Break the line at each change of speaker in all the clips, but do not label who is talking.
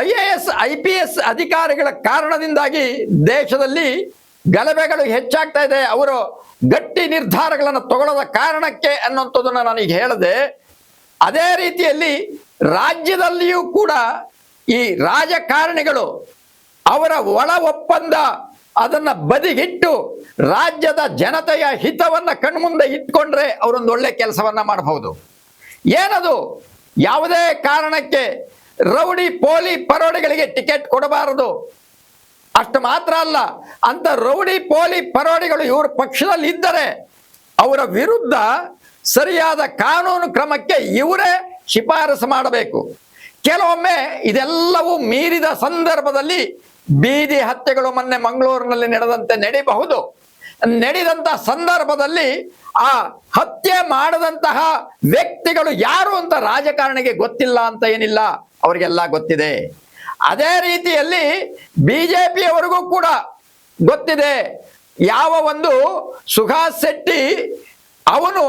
I A S, I P S ಅಧಿಕಾರಿಗಳ ಕಾರಣದಿಂದಾಗಿ ದೇಶದಲ್ಲಿ ಗಲಭೆಗಳು ಹೆಚ್ಚಾಗ್ತಾ ಇದೆ. ಅವರು ಗಟ್ಟಿ ನಿರ್ಧಾರಗಳನ್ನು ತಗೊಳ್ಳದ ಕಾರಣಕ್ಕೆ ಅನ್ನುವಂಥದ್ದನ್ನು ನಾನೀಗ ಹೇಳಿದೆ, ಅದೇ ರೀತಿಯಲ್ಲಿ ರಾಜ್ಯದಲ್ಲಿಯೂ ಕೂಡ ಈ ರಾಜಕಾರಣಿಗಳು ಅವರ ಒಳ ಒಪ್ಪಂದ ಅದನ್ನ ಬದಿಗಿಟ್ಟು ರಾಜ್ಯದ ಜನತೆಯ ಹಿತವನ್ನ ಕಣ್ಮುಂದೆ ಇಟ್ಕೊಂಡ್ರೆ ಅವರೊಂದು ಒಳ್ಳೆ ಕೆಲಸವನ್ನ ಮಾಡಬಹುದು. ಏನದು? ಯಾವುದೇ ಕಾರಣಕ್ಕೆ ರೌಡಿ ಪೋಲಿ ಪರೋಡಿಗಳಿಗೆ ಟಿಕೆಟ್ ಕೊಡಬಾರದು. ಅಷ್ಟು ಮಾತ್ರ ಅಲ್ಲ, ಅಂತ ರೌಡಿ ಪೋಲಿ ಪರೋಡಿಗಳು ಇವ್ರ ಪಕ್ಷದಲ್ಲಿ ಇದ್ದರೆ ಅವರ ವಿರುದ್ಧ ಸರಿಯಾದ ಕಾನೂನು ಕ್ರಮಕ್ಕೆ ಇವರೇ ಶಿಫಾರಸು ಮಾಡಬೇಕು. ಕೆಲವೊಮ್ಮೆ ಇದೆಲ್ಲವೂ ಮೀರಿದ ಸಂದರ್ಭದಲ್ಲಿ ಬೀದಿ ಹತ್ಯೆಗಳು ಮೊನ್ನೆ ಮಂಗಳೂರಿನಲ್ಲಿ ನಡೆದಂತೆ ನಡಿಬಹುದು. ನಡೆದಂತಹ ಸಂದರ್ಭದಲ್ಲಿ ಆ ಹತ್ಯೆ ಮಾಡದಂತಹ ವ್ಯಕ್ತಿಗಳು ಯಾರು ಅಂತ ರಾಜಕಾರಣಿಗೆ ಗೊತ್ತಿಲ್ಲ ಅಂತ ಏನಿಲ್ಲ, ಅವರಿಗೆಲ್ಲ ಗೊತ್ತಿದೆ. ಅದೇ ರೀತಿಯಲ್ಲಿ ಬಿಜೆಪಿಯವರಿಗೂ ಕೂಡ ಗೊತ್ತಿದೆ. ಯಾವ ಒಂದು ಸುಹಾಸ್ ಶೆಟ್ಟಿ ಅವನು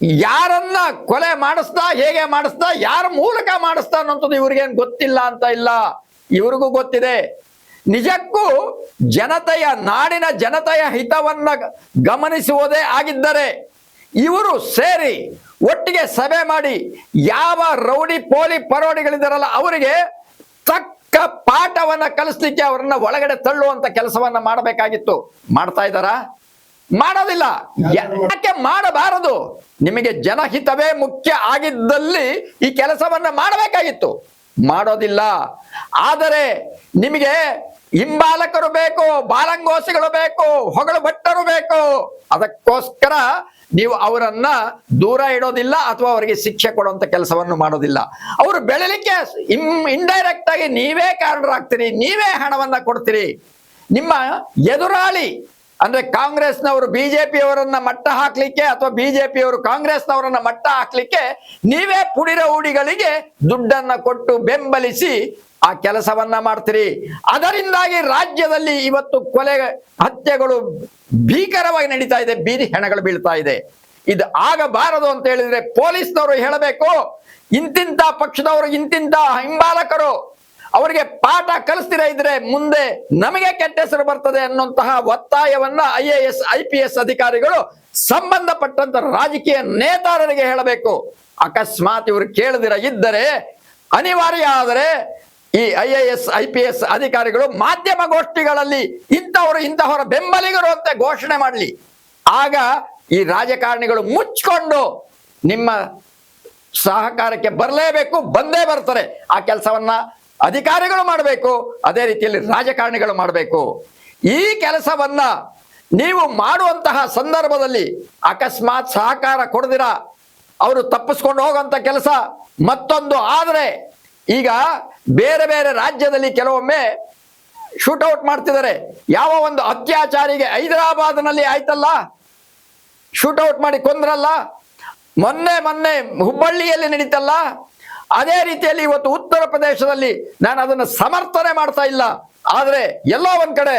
ಯಾರನ್ನ ಕೊಲೆ ಮಾಡಿಸ್ತಾ, ಹೇಗೆ ಮಾಡಿಸ್ತಾ, ಯಾರ ಮೂಲಕ ಮಾಡಿಸ್ತಾ ಅನ್ನೋಂಥದ್ದು ಇವ್ರಿಗೇನು ಗೊತ್ತಿಲ್ಲ ಅಂತ ಇಲ್ಲ. ಇವ್ರಿಗೂ ಗೊತ್ತಿದೆ. ನಿಜಕ್ಕೂ ಜನತೆಯ ನಾಡಿನ ಜನತೆಯ ಹಿತವನ್ನ ಗಮನಿಸುವುದೇ ಆಗಿದ್ದರೆ ಇವರು ಸೇರಿ ಒಟ್ಟಿಗೆ ಸಭೆ ಮಾಡಿ ಯಾವ ರೌಡಿ ಪೋಲಿ ಪರೋಡಿಗಳಿದ್ದಾರಲ್ಲ ಅವರಿಗೆ ತಕ್ಕ ಪಾಠವನ್ನ ಕಲಿಸ್ಲಿಕ್ಕೆ ಅವರನ್ನ ಒಳಗಡೆ ತಳ್ಳುವಂತ ಕೆಲಸವನ್ನ ಮಾಡಬೇಕಾಗಿತ್ತು. ಮಾಡ್ತಾ ಇದ್ದಾರಾ? ಮಾಡೋದಿಲ್ಲ. ಯಾಕೆ ಮಾಡಬಾರದು? ನಿಮಗೆ ಜನಹಿತವೇ ಮುಖ್ಯ ಆಗಿದ್ದಲ್ಲಿ ಈ ಕೆಲಸವನ್ನ ಮಾಡಬೇಕಾಗಿತ್ತು. ಮಾಡೋದಿಲ್ಲ. ಆದರೆ ನಿಮಗೆ ಹಿಂಬಾಲಕರು ಬೇಕು, ಬಾಲಂಗೋಸಿಗಳು ಬೇಕು, ಹೊಗಳು ಭಟ್ಟರು ಬೇಕು. ಅದಕ್ಕೋಸ್ಕರ ನೀವು ಅವರನ್ನ ದೂರ ಇಡೋದಿಲ್ಲ ಅಥವಾ ಅವರಿಗೆ ಶಿಕ್ಷೆ ಕೊಡುವಂತ ಕೆಲಸವನ್ನು ಮಾಡೋದಿಲ್ಲ. ಅವರು ಬೆಳಲಿಕ್ಕೆ ಇಂಡೈರೆಕ್ಟ್ ಆಗಿ ನೀವೇ ಕಾರಣರಾಗ್ತೀರಿ, ನೀವೇ ಹಣವನ್ನ ಕೊಡ್ತೀರಿ. ನಿಮ್ಮ ಎದುರಾಳಿ ಅಂದ್ರೆ ಕಾಂಗ್ರೆಸ್ನವರು ಬಿಜೆಪಿಯವರನ್ನ ಮಟ್ಟ ಹಾಕ್ಲಿಕ್ಕೆ ಅಥವಾ ಬಿಜೆಪಿಯವರು ಕಾಂಗ್ರೆಸ್ನವರನ್ನ ಮಟ್ಟ ಹಾಕ್ಲಿಕ್ಕೆ ನೀವೇ ಪುಡಿರ ಉಡಿಗಳಿಗೆ ದುಡ್ಡನ್ನ ಕೊಟ್ಟು ಬೆಂಬಲಿಸಿ ಆ ಕೆಲಸವನ್ನ ಮಾಡ್ತೀರಿ. ಅದರಿಂದಾಗಿ ರಾಜ್ಯದಲ್ಲಿ ಇವತ್ತು ಕೊಲೆ ಹತ್ಯೆಗಳು ಭೀಕರವಾಗಿ ನಡೀತಾ ಇದೆ, ಬೀದಿ ಹೆಣಗಳು ಬೀಳ್ತಾ ಇದೆ. ಇದು ಆಗಬಾರದು ಅಂತ ಹೇಳಿದ್ರೆ ಪೊಲೀಸ್ನವರು ಹೇಳಬೇಕು. ಇಂತಿಂತ ಪಕ್ಷದವರು, ಇಂತಿಂತ ಹಿಂಬಾಲಕರು ಅವರಿಗೆ ಪಾಠ ಕಲಿಸ್ತಿರ ಇದ್ರೆ ಮುಂದೆ ನಮಗೆ ಕೆಟ್ಟ ಹೆಸರು ಬರ್ತದೆ ಅನ್ನುವಂತಹ ಒತ್ತಾಯವನ್ನ I A S, I P S ಅಧಿಕಾರಿಗಳು ಸಂಬಂಧಪಟ್ಟಂತ ರಾಜಕೀಯ ನೇತಾರರಿಗೆ ಹೇಳಬೇಕು. ಅಕಸ್ಮಾತ್ ಇವರು ಕೇಳದಿರ ಇದ್ದರೆ, ಅನಿವಾರ್ಯ ಆದರೆ ಈ I A S, I P S ಅಧಿಕಾರಿಗಳು ಮಾಧ್ಯಮ ಗೋಷ್ಠಿಗಳಲ್ಲಿ ಇಂಥವರು ಇಂತಹವರ ಬೆಂಬಲಿಗರು ಅಂತ ಘೋಷಣೆ ಮಾಡಲಿ. ಆಗ ಈ ರಾಜಕಾರಣಿಗಳು ಮುಚ್ಕೊಂಡು ನಿಮ್ಮ ಸಹಕಾರಕ್ಕೆ ಬರಲೇಬೇಕು, ಬಂದೇ ಬರ್ತಾರೆ. ಆ ಕೆಲಸವನ್ನ ಅಧಿಕಾರಿಗಳು ಮಾಡಬೇಕು, ಅದೇ ರೀತಿಯಲ್ಲಿ ರಾಜಕಾರಣಿಗಳು ಮಾಡಬೇಕು. ಈ ಕೆಲಸವನ್ನ ನೀವು ಮಾಡುವಂತಹ ಸಂದರ್ಭದಲ್ಲಿ ಅಕಸ್ಮಾತ್ ಸಹಕಾರ ಕೊಡದಿರ, ಅವರು ತಪ್ಪಿಸ್ಕೊಂಡು ಹೋಗುವಂತ ಕೆಲಸ ಮತ್ತೊಂದು. ಆದರೆ ಈಗ ಬೇರೆ ಬೇರೆ ರಾಜ್ಯದಲ್ಲಿ ಕೆಲವೊಮ್ಮೆ ಶೂಟೌಟ್ ಮಾಡ್ತಿದ್ದಾರೆ. ಯಾವ ಒಂದು ಅತ್ಯಾಚಾರಿಗೆ ಹೈದರಾಬಾದ್ನಲ್ಲಿ ಆಯ್ತಲ್ಲ? ಶೂಟೌಟ್ ಮಾಡಿ ಕೊಂದ್ರಲ್ಲ? ಮೊನ್ನೆ ಮೊನ್ನೆ ಹುಬ್ಬಳ್ಳಿಯಲ್ಲಿ ನಡೀತಲ್ಲ? ಅದೇ ರೀತಿಯಲ್ಲಿ ಇವತ್ತು ಉತ್ತರ ಪ್ರದೇಶದಲ್ಲಿ ನಾನು ಅದನ್ನು ಸಮರ್ಥನೆ ಮಾಡ್ತಾ ಇಲ್ಲ. ಆದರೆ ಎಲ್ಲೋ ಒಂದು ಕಡೆ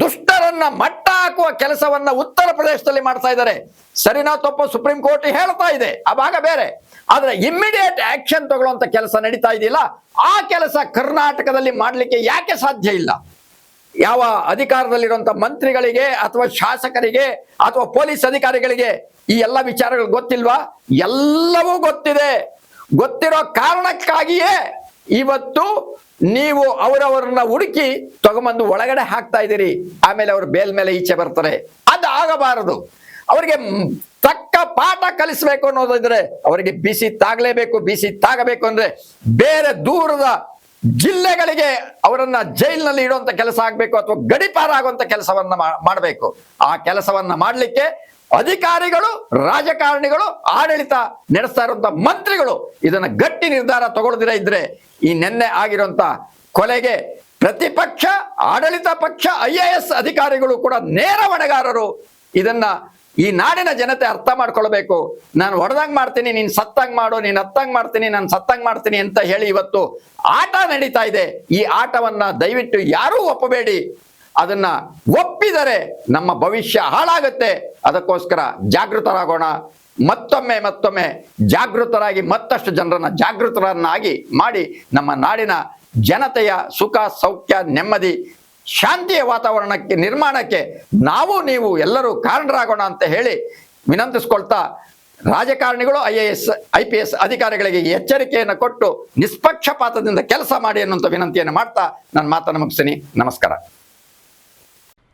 ದುಷ್ಟರನ್ನ ಮಟ್ಟ ಹಾಕುವ ಕೆಲಸವನ್ನ ಉತ್ತರ ಪ್ರದೇಶದಲ್ಲಿ ಮಾಡ್ತಾ ಇದ್ದಾರೆ. ಸರಿನಾ ತಪ್ಪು? ಸುಪ್ರೀಂ ಕೋರ್ಟ್ ಹೇಳ್ತಾ ಇದೆ. ಆ ಭಾಗ ಬೇರೆ. ಆದ್ರೆ ಇಮ್ಮಿಡಿಯೇಟ್ ಆಕ್ಷನ್ ತಗೊಳ್ಳುವಂತ ಕೆಲಸ ನಡೀತಾ ಇದೆಯಲ್ಲ, ಆ ಕೆಲಸ ಕರ್ನಾಟಕದಲ್ಲಿ ಮಾಡಲಿಕ್ಕೆ ಯಾಕೆ ಸಾಧ್ಯ ಇಲ್ಲ? ಯಾವ ಅಧಿಕಾರದಲ್ಲಿರುವಂತ ಮಂತ್ರಿಗಳಿಗೆ ಅಥವಾ ಶಾಸಕರಿಗೆ ಅಥವಾ ಪೊಲೀಸ್ ಅಧಿಕಾರಿಗಳಿಗೆ ಈ ಎಲ್ಲ ವಿಚಾರಗಳು ಗೊತ್ತಿಲ್ವಾ? ಎಲ್ಲವೂ ಗೊತ್ತಿದೆ. ಗೊತ್ತಿರೋ ಕಾರಣಕ್ಕಾಗಿಯೇ ಇವತ್ತು ನೀವು ಅವರವರನ್ನ ಹುಡುಕಿ ತಗೊಂಬಂದು ಒಳಗಡೆ ಹಾಕ್ತಾ ಇದ್ದೀರಿ. ಆಮೇಲೆ ಅವರು ಬೇಲ್ ಮೇಲೆ ಈಚೆ ಬರ್ತಾರೆ. ಅದು ಆಗಬಾರದು. ಅವರಿಗೆ ತಕ್ಕ ಪಾಠ ಕಲಿಸ್ಬೇಕು ಅನ್ನೋದಿದ್ರೆ ಅವರಿಗೆ ಬಿಸಿ ತಾಗಲೇಬೇಕು, ಬಿಸಿ ತಾಗಬೇಕು ಅಂದ್ರೆ ಬೇರೆ ದೂರದ ಜಿಲ್ಲೆಗಳಿಗೆ ಅವರನ್ನ ಜೈಲಿನಲ್ಲಿ ಇಡುವಂತ ಕೆಲಸ ಆಗ್ಬೇಕು ಅಥವಾ ಗಡಿಪಾರ ಆಗುವಂತ ಕೆಲಸವನ್ನ ಮಾಡಬೇಕು. ಆ ಕೆಲಸವನ್ನ ಮಾಡಲಿಕ್ಕೆ ಅಧಿಕಾರಿಗಳು, ರಾಜಕಾರಣಿಗಳು, ಆಡಳಿತ ನಡೆಸ್ತಾ ಇರುವಂತ ಮಂತ್ರಿಗಳು ಇದನ್ನ ಗಟ್ಟಿ ನಿರ್ಧಾರ ತಗೊಳ್ದಿರ ಇದ್ರೆ ಈ ನಿನ್ನೆ ಆಗಿರುವಂತ ಕೊಲೆಗೆ ಪ್ರತಿಪಕ್ಷ, ಆಡಳಿತ ಪಕ್ಷ, ಐ ಎ ಎಸ್ ಅಧಿಕಾರಿಗಳು ಕೂಡ ನೇರ ಹೊಣೆಗಾರರು. ಇದನ್ನ ಈ ನಾಡಿನ ಜನತೆ ಅರ್ಥ ಮಾಡ್ಕೊಳ್ಬೇಕು. ನಾನು ಹೊಡೆದಂಗ್ ಮಾಡ್ತೀನಿ, ನೀನ್ ಸತ್ತಂಗ್ ಮಾಡು, ನೀನ್ ಹತ್ತಂಗ್ ಮಾಡ್ತೀನಿ, ನಾನು ಸತ್ತಂಗ್ ಮಾಡ್ತೀನಿ ಅಂತ ಹೇಳಿ ಇವತ್ತು ಆಟ ನಡೀತಾ ಇದೆ. ಈ ಆಟವನ್ನ ದಯವಿಟ್ಟು ಯಾರೂ ಒಪ್ಪಬೇಡಿ. ಅದನ್ನ ಒಪ್ಪಿದರೆ ನಮ್ಮ ಭವಿಷ್ಯ ಹಾಳಾಗುತ್ತೆ. ಅದಕ್ಕೋಸ್ಕರ ಜಾಗೃತರಾಗೋಣ. ಮತ್ತೊಮ್ಮೆ ಮತ್ತೊಮ್ಮೆ ಜಾಗೃತರಾಗಿ, ಮತ್ತಷ್ಟು ಜನರನ್ನ ಜಾಗೃತರನ್ನಾಗಿ ಮಾಡಿ ನಮ್ಮ ನಾಡಿನ ಜನತೆಯ ಸುಖ, ಸೌಖ್ಯ, ನೆಮ್ಮದಿ, ಶಾಂತಿಯ ವಾತಾವರಣಕ್ಕೆ, ನಿರ್ಮಾಣಕ್ಕೆ ನಾವು, ನೀವು ಎಲ್ಲರೂ ಕಾರಣರಾಗೋಣ ಅಂತ ಹೇಳಿ ವಿನಂತಿಸ್ಕೊಳ್ತಾ ರಾಜಕಾರಣಿಗಳು, I A S, I P S ಅಧಿಕಾರಿಗಳಿಗೆ ಎಚ್ಚರಿಕೆಯನ್ನು ಕೊಟ್ಟು ನಿಷ್ಪಕ್ಷಪಾತದಿಂದ ಕೆಲಸ ಮಾಡಿ ಅನ್ನುವಂಥ ವಿನಂತಿಯನ್ನು ಮಾಡ್ತಾ ನಾನು ಮಾತನ್ನು ಮುಗಿಸ್ತೀನಿ. ನಮಸ್ಕಾರ.